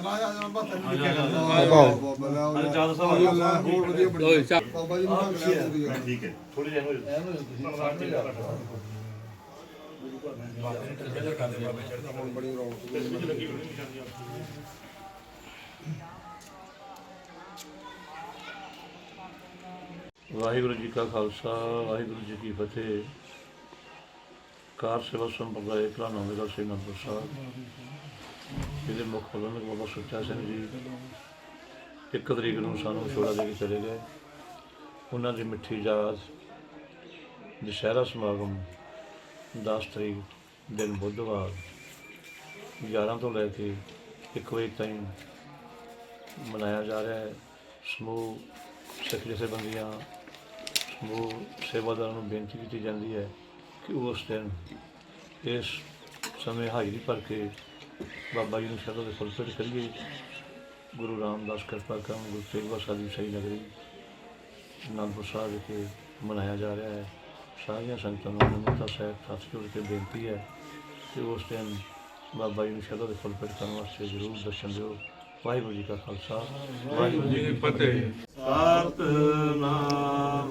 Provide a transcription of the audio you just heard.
ਚਲਾ ਜਾ ਜਾ ਬਸ ਤੈਨੂੰ ਲਿਖਿਆ ਬਾਬਾ। ਕਰਦਾ ਜ਼ਿਆਦਾ ਸਵਾਲ ਹੋਰ ਵਧੀਆ ਬਣੀ। ਓਏ ਚੱਲ। ਬਾਬਾ ਜੀ ਨੂੰ ਮੰਗ ਲਿਆ ਪੂਰੀ ਗੱਲ ਠੀਕ ਹੈ ਥੋੜੀ ਜਿਹੀ ਹੋ ਹੁਣ ਬੜੀ ਰੌਣਕ ਵਾਹਿਗੁਰੂ ਜੀ ਕਾ ਖਾਲਸਾ ਵਾਹਿਗੁਰੂ ਜੀ ਕੀ ਫਤਿਹ। ਕਾਰ ਸੇਵਾ ਸੰਪਰਦਾਇ ਕਲਾਨੋਂ ਦਾ ਸ੍ਰੀ ਅਨੰਦਪੁਰ ਸਾਹਿਬ ਮੁੱਖ ਪ੍ਰਬੰਧਕ ਬਾਬਾ ਸੁੱਚਾ ਸਿੰਘ ਜੀ। ਇੱਕ ਤਰੀਕ ਨੂੰ ਸਾਨੂੰ ਛੋੜਾ ਦੇ ਕੇ ਚਲੇ ਗਏ। ਉਹਨਾਂ ਦੀ ਮਿੱਠੀ ਯਾਦ, ਦੁਸਹਿਰਾ ਸਮਾਗਮ 10 ਤਰੀਕ, ਦਿਨ ਬੁੱਧਵਾਰ 11 ਤੋਂ ਲੈ ਕੇ 1 ਵਜੇ ਤਾਈਂ ਮਨਾਇਆ ਜਾ ਰਿਹਾ ਹੈ। ਸਮੂਹ ਸਿੱਖ ਜਥੇਬੰਦੀਆਂ ਸਮੂਹ ਸੇਵਾਦਾਰਾਂ ਨੂੰ ਬੇਨਤੀ ਕੀਤੀ ਜਾਂਦੀ ਹੈ ਕਿ ਉਸ ਦਿਨ ਇਸ ਸਮੇਂ ਹਾਜ਼ਰੀ ਭਰ ਕੇ ਬਾਬਾ ਜੀ ਨੂੰ ਸ਼ਰਧਾ ਦੇ ਫੁੱਲ ਭੇਟ ਕਰੀਏ। ਗੁਰੂ ਰਾਮਦਾਸ ਕਿਰਪਾ ਕਰਨ, ਗੁਰੂ ਤੇਗ ਬਹਾਦਰ ਦੀ ਸਹੀ ਨਗਰੀ, ਅਨੰਦਪੁਰ ਸਾਹਿਬ ਵਿਖੇ ਮਨਾਇਆ ਜਾ ਰਿਹਾ ਹੈ। ਸਾਰੀਆਂ ਸੰਗਤਾਂ ਨੂੰ ਨਿਮਰਤਾ ਸਾਹਿਬ ਹੱਥ ਜੋੜ ਕੇ ਬੇਨਤੀ ਹੈ ਕਿ ਉਸ ਟਾਈਮ ਬਾਬਾ ਜੀ ਨੂੰ ਸ਼ਰਧਾ ਦੇ ਫੁੱਲ ਭੇਟ ਕਰਨ ਵਾਸਤੇ ਜ਼ਰੂਰ ਦਰਸ਼ਨ ਦਿਓ। ਵਾਹਿਗੁਰੂ ਜੀ ਕਾ ਖਾਲਸਾ, ਵਾਹਿਗੁਰੂ ਜੀ ਕੀ ਫਤਿਹ। ਸਤਨਾਮ